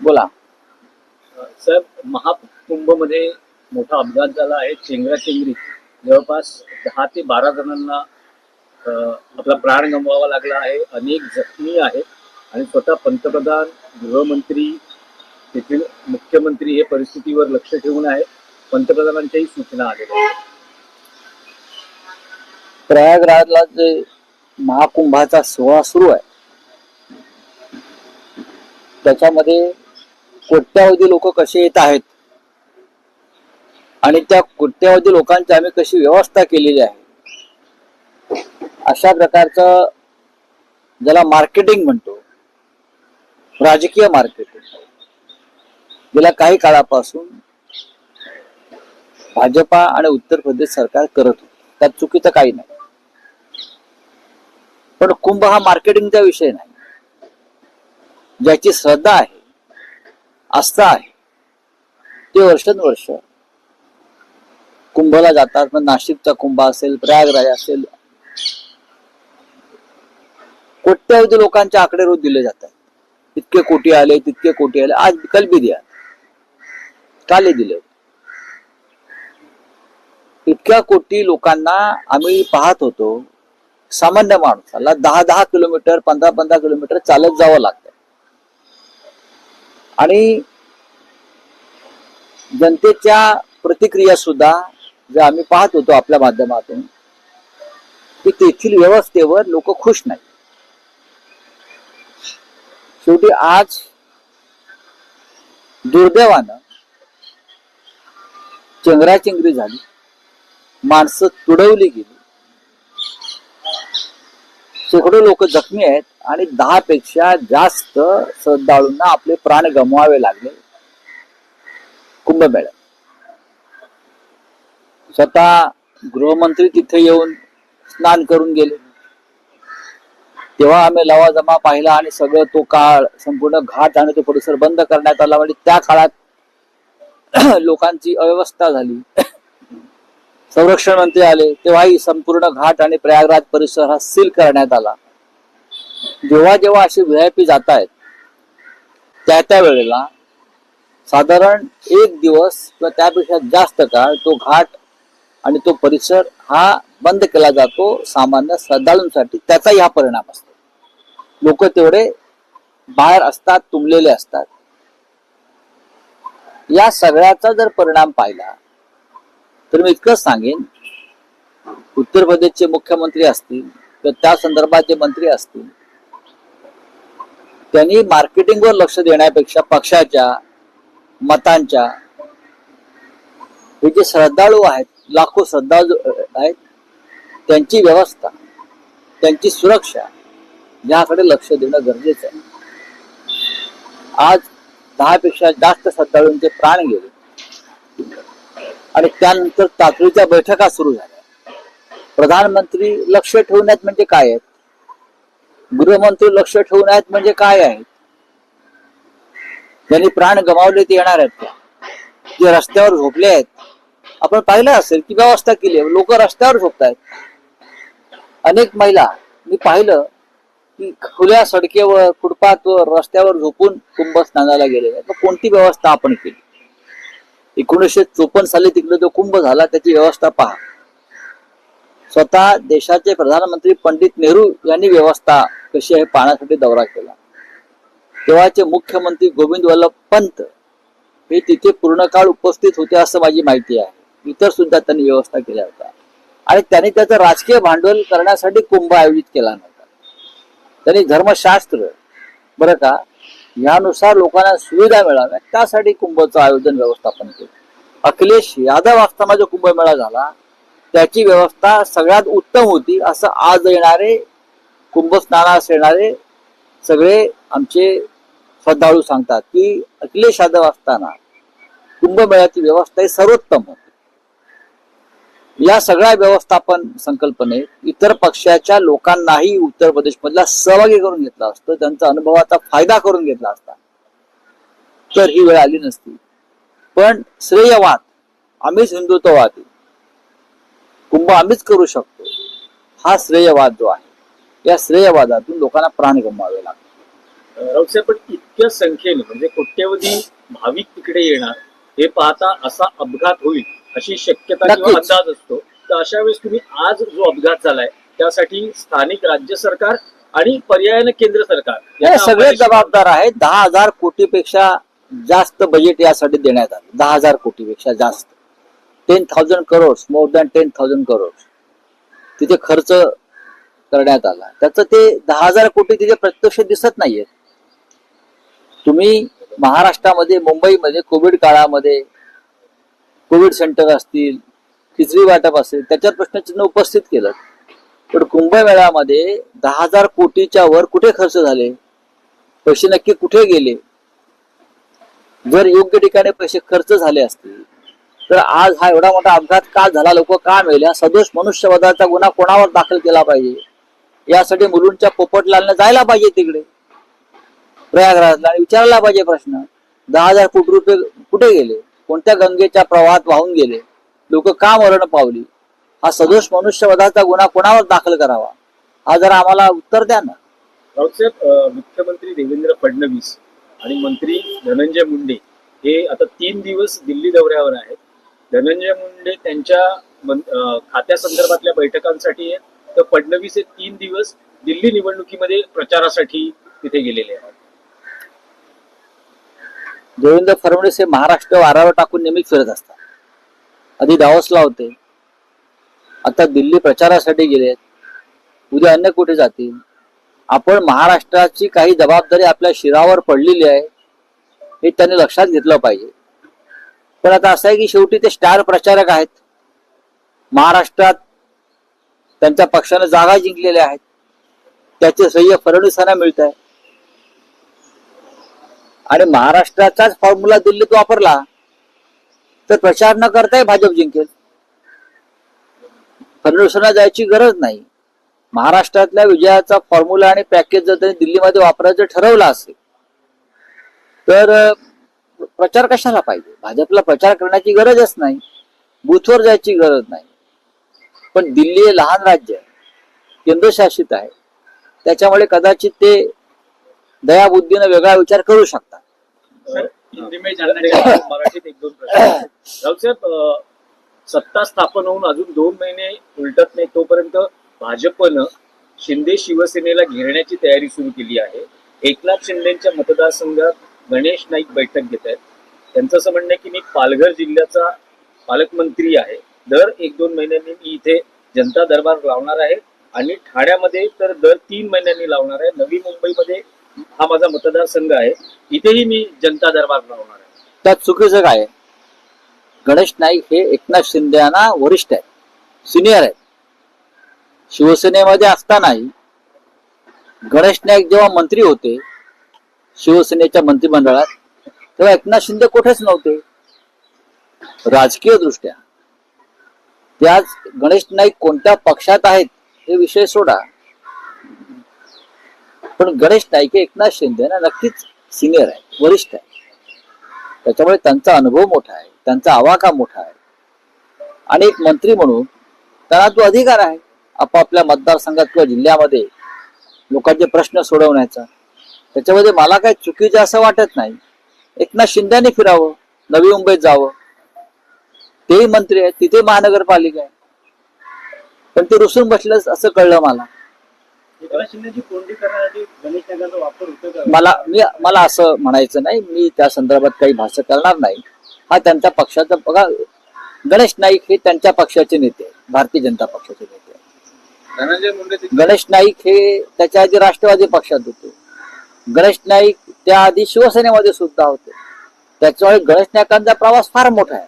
बोला. सर महाकुंभमध्ये मोठा अपघात झाला आहे. चेंगराचेंगरी जवळपास दहा ते बारा जणांना आपला प्राण गमवावा लागला आहे. अनेक जखमी आहेत. आणि स्वतः पंतप्रधान गृहमंत्री तेथील मुख्यमंत्री हे परिस्थितीवर लक्ष ठेवून आहे पंतप्रधानांच्याही सूचना आलेल्या आहेत. प्रयागराजला जे महाकुंभाचा सोहळा सुरू आहे त्याच्यामध्ये कोट्यावधी लोक कसे येत आहेत? आणि त्या कोट्यावधी लोकांची आम्ही कशी व्यवस्था केलेली आहे? अशा प्रकारचं ज्याला मार्केटिंग म्हणतो. राजकीय मार्केटिंग गेल्या काही काळापासून भाजपा आणि उत्तर प्रदेश सरकार करत होते. त्यात चुकीचं काही नाही. पण कुंभ हा मार्केटिंगचा विषय नाही. ज्याची श्रद्धा आहे आस्था आहे ते वर्षानुवर्ष कुंभला जातात. मग नाशिकचा कुंभ असेल प्रयागराज असेल कोट्यावधी लोकांचे आकडे रोज दिले जातात. इतके कोटी आले तितके कोटी आले. आज कल बी द्या. काले दिले. इतक्या कोटी लोकांना आम्ही पाहत होतो सामान्य माणसाला दहा दहा किलोमीटर पंधरा पंधरा किलोमीटर चालत जावं लागतं. आणि जनतेच्या प्रतिक्रिया सुद्धा ज्या आम्ही पाहत होतो आपल्या माध्यमातून की तेथील व्यवस्थेवर लोक खुश नाही शेवटी आज दुर्दैवानं चेंगराचेंगरी झाली. माणसं तुडवली गेली. शेकडो लोक जखमी आहेत. आणि दहा पेक्षा जास्त श्रद्धाळूंना आपले प्राण गमवावे लागले. कुंभमेळ्यात स्वतः गृहमंत्री तिथे येऊन स्नान करून गेले. तेव्हा आम्ही लवाजमा पाहिला आणि सगळं तो काळ संपूर्ण घाट आणि तो परिसर बंद करण्यात आला. म्हणजे त्या काळात लोकांची अव्यवस्था झाली. संरक्षण मंत्री आले. तेव्हाही संपूर्ण घाट आणि प्रयागराज परिसर हा सील करण्यात आला. जेव्हा जेव्हा असे व्ही आय पी जात आहेत त्या त्या वेळेला साधारण एक दिवस किंवा त्यापेक्षा जास्त काळ तो घाट आणि तो परिसर हा बंद केला जातो सामान्य श्रद्धाळूंसाठी. त्याचाही हा परिणाम असतो. लोक तेवढे बाहेर असतात तुंबलेले असतात. या सगळ्याचा जर परिणाम पाहिला तर मी इतकंच सांगेन उत्तर प्रदेशचे मुख्यमंत्री असतील किंवा त्या संदर्भात जे मंत्री असतील त्यांनी मार्केटिंगवर लक्ष देण्यापेक्षा पक्षाच्या मतांच्या हे जे श्रद्धाळू आहेत लाखो श्रद्धाळू आहेत त्यांची व्यवस्था त्यांची सुरक्षा याकडे लक्ष देणं गरजेचं आहे. आज दहा पेक्षा जास्त श्रद्धाळूंचे प्राण गेले. आणि त्यानंतर तातडीच्या बैठका सुरू झाल्या. प्रधानमंत्री लक्ष ठेवण्यात म्हणजे काय आहेत? गृहमंत्री लक्ष ठेवण्यात म्हणजे काय आहेत त्यांनी प्राण गमावले ते येणार आहेत ते रस्त्यावर झोपले आहेत. आपण पाहिलं असेल की व्यवस्था केली आहे. लोक रस्त्यावर झोपतायत. अनेक महिला मी पाहिलं की खुल्या सडकेवर फुटपाथवर रस्त्यावर झोपून कुंभ स्नानाला गेलेले मग कोणती व्यवस्था आपण केली? एकोणीसशे चोपन्न साली तिकडे जो कुंभ झाला त्याची व्यवस्था पहा. स्वतः देशाचे प्रधानमंत्री पंडित नेहरू यांनी व्यवस्था कशी आहे पाहण्यासाठी दौरा केला. तेव्हाचे मुख्यमंत्री गोविंद वल्लभ पंत हे तिथे पूर्ण काळ उपस्थित होते असं माझी माहिती आहे. इतर सुद्धा त्यांनी व्यवस्था केल्या होत्या. आणि त्यांनी त्याचं राजकीय भांडवल करण्यासाठी कुंभ आयोजित केला नव्हता. त्यांनी धर्मशास्त्र बरं का यानुसार लोकांना सुविधा मिळाव्या त्यासाठी कुंभचं आयोजन व्यवस्थापन केलं. अखिलेश यादव असताना जो कुंभमेळा झाला. त्याची व्यवस्था सगळ्यात उत्तम होती असं आज येणारे कुंभ स्नानास येणारे सगळे आमचे श्रद्धाळू सांगतात की अखिलेश यादव असताना कुंभमेळ्याची व्यवस्था ही सर्वोत्तम होती. या सगळ्या व्यवस्थापन संकल्पनेत इतर पक्षाच्या लोकांनाही उत्तर प्रदेश मधला सहभागी करून घेतला असतो त्यांचा अनुभवाचा फायदा करून घेतला असता. तर ही वेळ आली नसती. पण श्रेयवाद आम्हीच हिंदुत्ववादी. कुंभ आम्हीच करू शकतो. हा श्रेयवाद जो आहे या श्रेयवादातून लोकांना प्राण गमवावे लागतात. राऊत साहेब पण इतक्या संख्येने म्हणजे कोट्यवधी भाविक तिकडे येणार हे पाहता असा अपघात होईल अशी शक्यता किंवा. अंदाज असतो. तर अशा वेळेस तुम्ही आज जो अपघात झालाय त्यासाठी स्थानिक राज्य सरकार आणि पर्यायाने केंद्र सरकार हे सगळे जबाबदार आहेत. दहा हजार कोटीपेक्षा जास्त बजेट यासाठी देण्यात आलं. दहा हजार कोटीपेक्षा जास्त. Ten thousand crore more than ten thousand crore तिथे खर्च करण्यात आला. त्याचं ते दहा हजार कोटी तिथे प्रत्यक्ष दिसत नाहीये. तुम्ही महाराष्ट्रामध्ये मुंबईमध्ये कोविड काळामध्ये कोविड सेंटर असतील खिचडी वाटप असेल त्याच्यावर प्रश्नचिन्ह उपस्थित केलं. पण कुंभमेळ्यामध्ये दहा हजार कोटीच्या वर कुठे खर्च झाले? पैसे नक्की कुठे गेले? जर योग्य ठिकाणी पैसे खर्च झाले असतील तर आज हा एवढा मोठा अपघात का झाला? लोक का मेल्या? सदोष मनुष्यवधाचा गुन्हा कोणावर दाखल केला पाहिजे? यासाठी मुलूंच्या पोपटलालने जायला पाहिजे तिकडे. प्रयागराजला विचारायला पाहिजे प्रश्न. दहा हजार कोटी रुपये कुठे गेले? कोणत्या गंगेच्या प्रवाहात वाहून गेले? लोक का मरण पावली? हा सदोष मनुष्यवधाचा गुन्हा कोणावर दाखल करावा? हा जरा आम्हाला उत्तर द्या ना. राऊतसाहेब मुख्यमंत्री देवेंद्र फडणवीस आणि मंत्री धनंजय मुंडे हे आता तीन दिवस दिल्ली दौऱ्यावर आहेत. धनंजय मुंडे त्यांच्या खात्यासंदर्भातल्या बैठकांसाठी आहेत. तर फडणवीस हे तीन दिवस दिल्ली निवडणुकीमध्ये प्रचारासाठी तिथे गेलेले आहेत. देवेंद्र फडणवीस हे महाराष्ट्र वारावर टाकून नेहमी फिरत असतात. आधी दावसला होते. आता दिल्ली प्रचारासाठी गेलेत उद्या अन्य कुठे जातील? आपण महाराष्ट्राची काही जबाबदारी आपल्या शिरावर पडलेली आहे हे त्यांनी लक्षात घेतलं पाहिजे. पण आता असं आहे की शेवटी ते स्टार प्रचारक आहेत. महाराष्ट्रात त्यांच्या पक्षानं जागा जिंकलेल्या आहेत. त्याचे सह्य फडणवीसांना मिळत आहे आणि महाराष्ट्राचाच फॉर्म्युला दिल्लीत वापरला तर प्रचार न करताही भाजप जिंकेल. फडणवीसांना जायची गरज नाही. महाराष्ट्रातल्या विजयाचा फॉर्म्युला आणि पॅकेज जर त्यांनी दिल्लीमध्ये वापरायचं ठरवलं असेल तर प्रचार कशाला पाहिजे? भाजपला प्रचार करण्याची गरजच नाही. बुथवर जायची गरज नाही. पण दिल्ली हे लहान राज्य आहे. केंद्रशासित आहे. त्याच्यामुळे कदाचित ते दयाबुद्धीनं वेगळा विचार करू शकतात. मराठीत एक दोन प्रश्न. सत्ता स्थापन होऊन अजून दोन महिने उलटत नाही तोपर्यंत भाजपनं शिंदे शिवसेनेला घेरण्याची तयारी सुरू केली आहे. एकनाथ शिंदेच्या मतदारसंघात गणेश नाईक बैठक घेत आहेत. त्यांचं असं म्हणणं आहे की मी पालघर जिल्ह्याचा पालकमंत्री आहे. दर एक दोन महिन्यांनी मी इथे जनता दरबार लावणार आहे आणि ठाण्यामध्ये तर दर तीन महिन्यांनी लावणार आहे. नवी मुंबईमध्ये हा माझा मतदारसंघ आहे. इथेही मी जनता दरबार लावणार आहे. त्यात चुकीचं काय आहे? गणेश नाईक हे एकनाथ शिंदे यांना वरिष्ठ आहेत. सिनियर आहेत. शिवसेनेमध्ये असतानाही गणेश नाईक जेव्हा मंत्री होते शिवसेनेच्या मंत्रिमंडळात तेव्हा एकनाथ शिंदे कुठेच नव्हते. राजकीय दृष्ट्या त्याच गणेश नाईक कोणत्या पक्षात आहेत हे विषय सोडा. पण गणेश नाईक हे एकनाथ शिंदे ना नक्कीच सिनियर आहे वरिष्ठ आहे त्याच्यामुळे त्यांचा अनुभव मोठा आहे त्यांचा आवाका मोठा आहे. आणि एक मंत्री म्हणून त्यांना तो अधिकार आहे आपापल्या मतदारसंघात किंवा जिल्ह्यामध्ये लोकांचे प्रश्न सोडवण्याचा. त्याच्यामध्ये मला काही चुकीचं असं वाटत नाही. एकनाथ शिंदेने फिरावं नवी मुंबईत जावं. तेही मंत्री आहेत तिथे महानगरपालिका आहे. पण ते रुसून बसलं असं कळलं मला. मला मी मला असं म्हणायचं नाही मी त्या संदर्भात काही भाष्य करणार नाही. हा त्यांच्या पक्षाचा बघा गणेश नाईक हे त्यांच्या पक्षाचे नेते भारतीय जनता पक्षाचे नेते गणेश नाईक हे त्याच्या आधी राष्ट्रवादी पक्षात होते. गणेश नाईक त्याआधी शिवसेनेमध्ये सुद्धा होते. त्याच्यामुळे गणेश नायकांचा प्रवास फार मोठा आहे.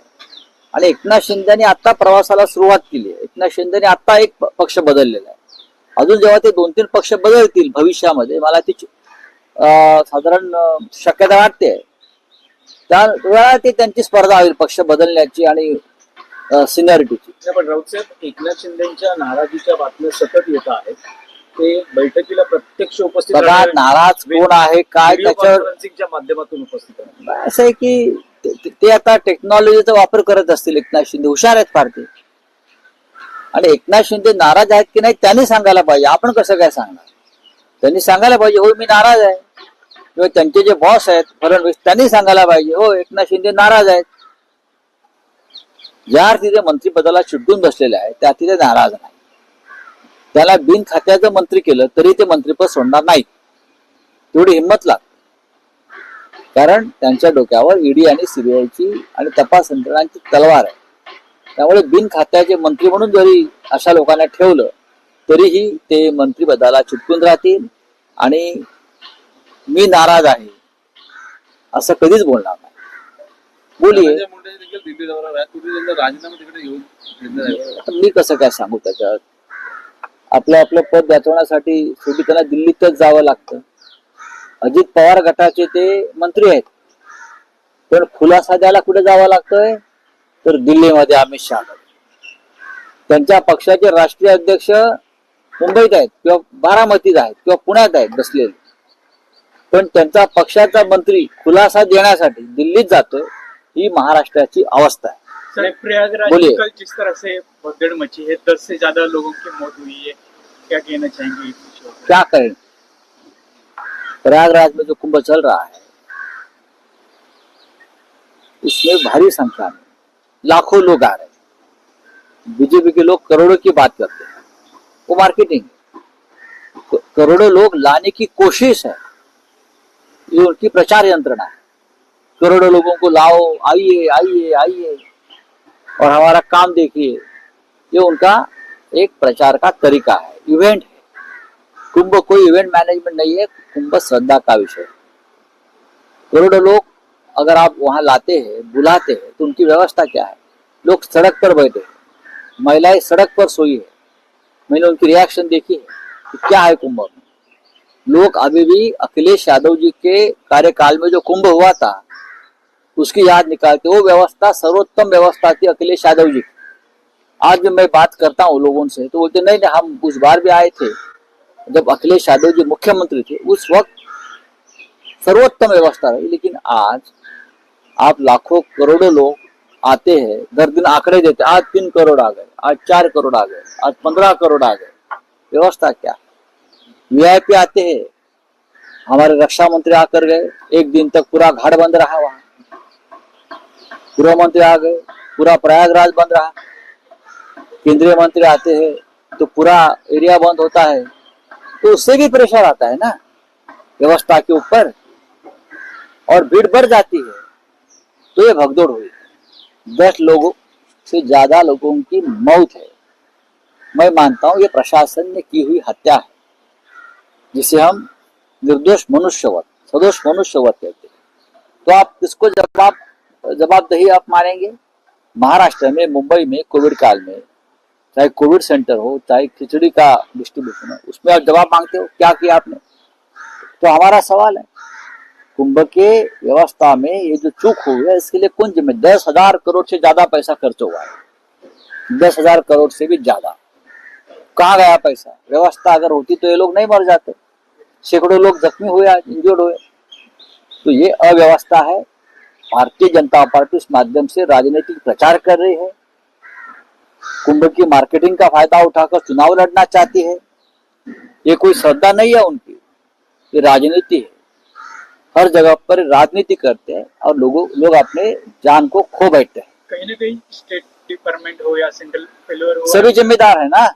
आणि एकनाथ शिंदेने आता प्रवासाला सुरुवात केली आहे. एकनाथ शिंदेने आता एक पक्ष बदललेला आहे. अजून जेव्हा ते दोन तीन पक्ष बदलतील भविष्यामध्ये मला ती साधारण शक्यता वाटते. त्या वेळा ते त्यांची स्पर्धा होईल पक्ष बदलण्याची आणि सिनियरिटीची पण राऊत साहेब एकनाथ शिंदेच्या नाराजीच्या बातम्या सतत येत आहेत. ते बैठकीला प्रत्यक्ष उपस्थित बघा राहणार- नाराज कोण आहे काय त्याच्यावर माध्यमातून उपस्थित राहणार. असं आहे की ते- आता टेक्नॉलॉजीचा वापर करत असतील एकनाथ शिंदे हुशार आहेत फार ते. आणि एकनाथ शिंदे नाराज आहेत की नाही त्यांनी सांगायला पाहिजे. आपण कसं काय सांगणार? त्यांनी सांगायला पाहिजे हो मी नाराज आहे. किंवा त्यांचे जे बॉस आहेत फडणवीस त्यांनी सांगायला पाहिजे हो एकनाथ शिंदे नाराज आहेत. ज्या अर्थी ते मंत्रिपदाला चिटकून बसलेले आहेत त्या अर्थी ते नाराज नाही. त्याला बिन खात्याचं मंत्री केलं तरी ते मंत्रिपद सोडणार नाहीत. तेवढी हिंमत लागते कारण त्यांच्या डोक्यावर ईडी आणि सीबीआयची आणि तपास यंत्रणांची तलवार आहे. त्यामुळे बिन खात्याचे मंत्री म्हणून जरी अशा लोकांना ठेवलं तरीही ते मंत्रिपदाला चिटकून राहतील आणि मी नाराज आहे असं कधीच बोलणार नाही. बोलिये मी कसं काय सांगू त्याच्यात? आपलं आपलं पद वाचवण्यासाठी शेवटी त्यांना दिल्लीतच जावं लागतं. अजित पवार गटाचे ते मंत्री आहेत. पण खुलासा द्यायला कुठे जावं लागतंय? तर दिल्लीमध्ये अमित शहा. त्यांच्या पक्षाचे राष्ट्रीय अध्यक्ष मुंबईत आहेत किंवा बारामतीत आहेत किंवा पुण्यात आहेत बसलेले. पण त्यांचा पक्षाचा मंत्री खुलासा देण्यासाठी दिल्लीत जातोय ही महाराष्ट्राची अवस्था आहे. प्रयागराज कल जिस तरह से भगदड़ मची है दस से ज्यादा लोगों की मौत हुई है। क्या कहना चाहेंगे? क्या करें प्रयागराज में जो कुंभ चल रहा है, इसमें भारी संख्या में लाखों लोग आ रहे हैं। बीजेपी के लोग करोड़ों की बात करते हैं। वो मार्केटिंग करोड़ों लोग लाने की कोशिश है। ये उनकी प्रचार यंत्रणा है। करोड़ों लोगों को लाओ, आइए आइए आइए। और हमारा काम देखिए, ये उनका एक प्रचार का तरीका है इवेंट है। कुंभ कोई इवेंट मैनेजमेंट नहीं है, कुंभ श्रद्धा का विषय करोड़ों लोग अगर आप वहाँ लाते हैं, बुलाते हैं तो उनकी व्यवस्था क्या है? लोग सड़क पर बैठे हैं। महिलाएँ सड़क पर सोई है। मैंने उनकी रिएक्शन देखी है कि क्या है कुंभ में। लोग अभी भी अखिलेश यादव जी के कार्यकाल में जो कुंभ हुआ था, उसकी याद निकालते वो व्यवस्था, सर्वोत्तम व्यवस्था थी अखिलेश यादव जी की। आज जब मैं बात करता हूँ लोगों से तो बोलते, नहीं नहीं, हम उस बार भी आए थे, जब अखिलेश यादव जी मुख्यमंत्री थे, उस वक्त सर्वोत्तम व्यवस्था रही, लेकिन आज आप लाखों करोड़ों लोग आते हैं, दर दिन आंकड़े देते आज तीन करोड़ आ गए, आज चार करोड़ आ गए, आज पंद्रह करोड़ आ गए, व्यवस्था क्या वीआईपी आते हैं, हमारे रक्षा मंत्री आकर गए, एक दिन तक पूरा घाट बंद रहा वहाँ। गृह मंत्री आ गए, पूरा प्रयागराज बंद रहा। केंद्रीय मंत्री आते हैं तो पूरा एरिया बंद होता है तो उससे भी प्रेशर आता है ना, व्यवस्था के ऊपर, और भीड़ बढ़ जाती है तो ये भगदौड़ हुई। दस लोगों से ज़्यादा लोगों की मौत है। मैं मानता हूँ ये प्रशासन ने की हुई हत्या है, जिसे हम निर्दोष मनुष्यवत सदोष मनुष्यवत कहते हैं। तो आप किसको जवाब, जवाबदेही आप मानेंगे? महाराष्ट्र में, मुंबई में, कोविड काल में चाहे कोविड सेंटर हो, चाहे खिचड़ी का डिस्ट्रीब्यूशन हो, उसमें आप जवाब मांगते हो, क्या किया आपने? तो हमारा सवाल है, कुंभ के व्यवस्था में ये जो चूक है, इसके लिए कौन जिम्मेदार दस हज़ार करोड़ से ज़्यादा पैसा खर्च हुआ है। दस हज़ार करोड़ से भी ज़्यादा। कहाँ गया पैसा? व्यवस्था अगर होती तो ये लोग नहीं मर जाते। सैकड़ों लोग जख्मी हुए इंजर्ड हुए। तो ये अव्यवस्था है। भारतीय जनता पार्टी इस माध्यम से राजनीतिक प्रचार कर रही है। कुंभ की मार्केटिंग का फ़ायदा उठाकर चुनाव लड़ना चाहती है। ये कोई श्रद्धा नहीं है उनकी। ये राजनीति है। हर जगह पर राजनीति करते हैं और लोगों लोग अपने जान को खो बैठते हैं। कहीं ना कहीं स्टेट डिपार्टमेंट हो या सेंट्रल फेल्योर हो। सभी जिम्मेदार है ना?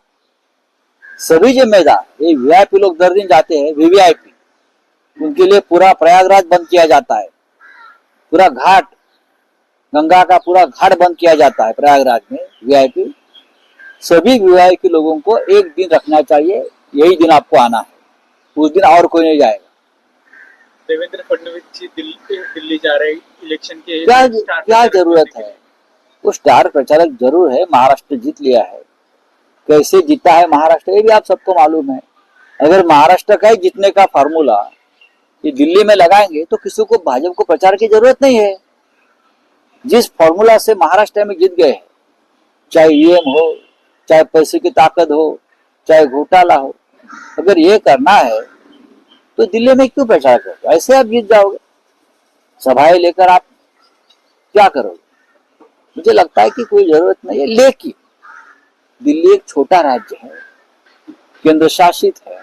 सभी जिम्मेदार। ये वीआईपी लोग दर दिन जाते हैं वीवीआईपी। उनके लिए पूरा प्रयागराज बंद किया जाता है। पूरा घाट गंगा का पूरा घाट बंद किया जाता है प्रयागराज में वीआईपी सभी वीआईपी लोगों को एक दिन रखना चाहिए यही दिन आपको आना है। उस दिन और कोई नहीं जाएगा। देवेंद्र फडणवीस जी दिल्ली दिल्ली जा रहे इलेक्शन के क्या क्या ज़रूरत है? वो स्टार प्रचारक ज़रूर है महाराष्ट्र जीत लिया है। कैसे जीता है महाराष्ट्र ये भी आप सबको मालूम है। अगर महाराष्ट्र का ही जीतने का फार्मूला ये दिल्ली में लगाएँगे तो किसी को भाजपा को प्रचार की ज़रूरत नहीं है। जिस फॉर्मूला से महाराष्ट्र में जीत गए हैं, चाहे ईएम हो, चाहे पैसे की ताकत हो, चाहे घोटाला हो, अगर ये करना है तो दिल्ली में क्यों प्रचार करते ऐसे आप जीत जाओगे। सभाएँ लेकर आप क्या करोगे? मुझे लगता है कि कोई ज़रूरत नहीं है। लेकिन दिल्ली एक छोटा राज्य है केंद्र शासित है।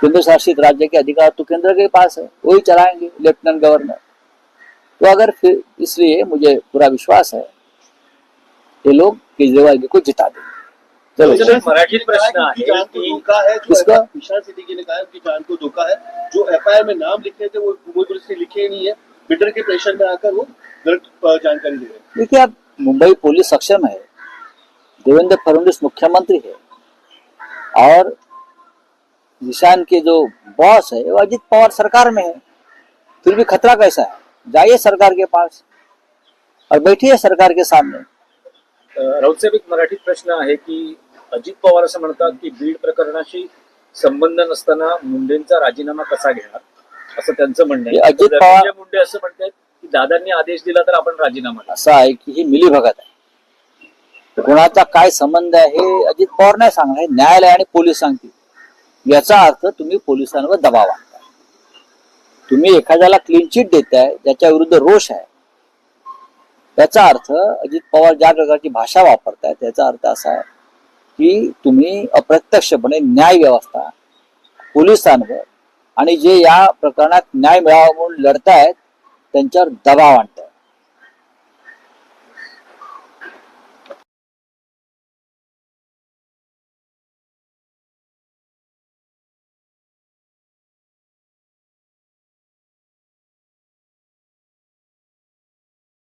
केंद्र शासित राज्य के अधिकार तो केंद्र के पास है, वही चलाएँगे, लेफ्टिनेंट गवर्नर। तो अगर फिर इसलिए मुझे पूरा विश्वास है ये लोग केजरीवाल जी को जिता देंगे। चलो। मराठी प्रश्न उनकी आहे जान को धोखा है किसका? विशाल सिद्दीकी ने कहा है उनकी जान को धोखा है। जो एफआईआर में नाम लिखे थे वो मुंबई पुलिस ने लिखे ही नहीं है। बिटर के प्रेशर में आकर वो गलत जानकारी दे रहे हैं। देखिए अब मुंबई पुलिस सक्षम है देवेंद्र फडणवीस मुख्यमंत्री है और निशान के जो बॉस है वो अजित पवार सरकार में है। फिर भी खतरा कैसा है? जाइए सरकार के पास और बैठिए सरकार के सामने। राऊत साहेब एक मराठीत प्रश्न आहे की अजित पवार असं म्हणतात की बीड प्रकरणाशी संबंध नसताना मुंडेंचा राजीनामा कसा घेणार? असं त्यांचं म्हणणं आहे. अजित पवार- मुंडे असं म्हणतात की दादांनी आदेश दिला तर आपण राजीनामा. असं आहे की ही मिलीभगत आहे. कोणाचा काय संबंध आहे हे अजित पवार नाही सांगणार हे न्यायालय आणि पोलीस सांगतील. याचा अर्थ तुम्ही पोलिसांवर दबाव. तुम्ही एखाद्याला क्लीन चिट देताय ज्याच्या विरुद्ध रोष आहे. त्याचा अर्थ अजित पवार ज्या प्रकारची भाषा वापरताय त्याचा अर्थ असा आहे की तुम्ही अप्रत्यक्षपणे न्याय व्यवस्था पोलिसांवर आणि जे या प्रकरणात न्याय मिळावा म्हणून लढतायत त्यांच्यावर दबाव आणताय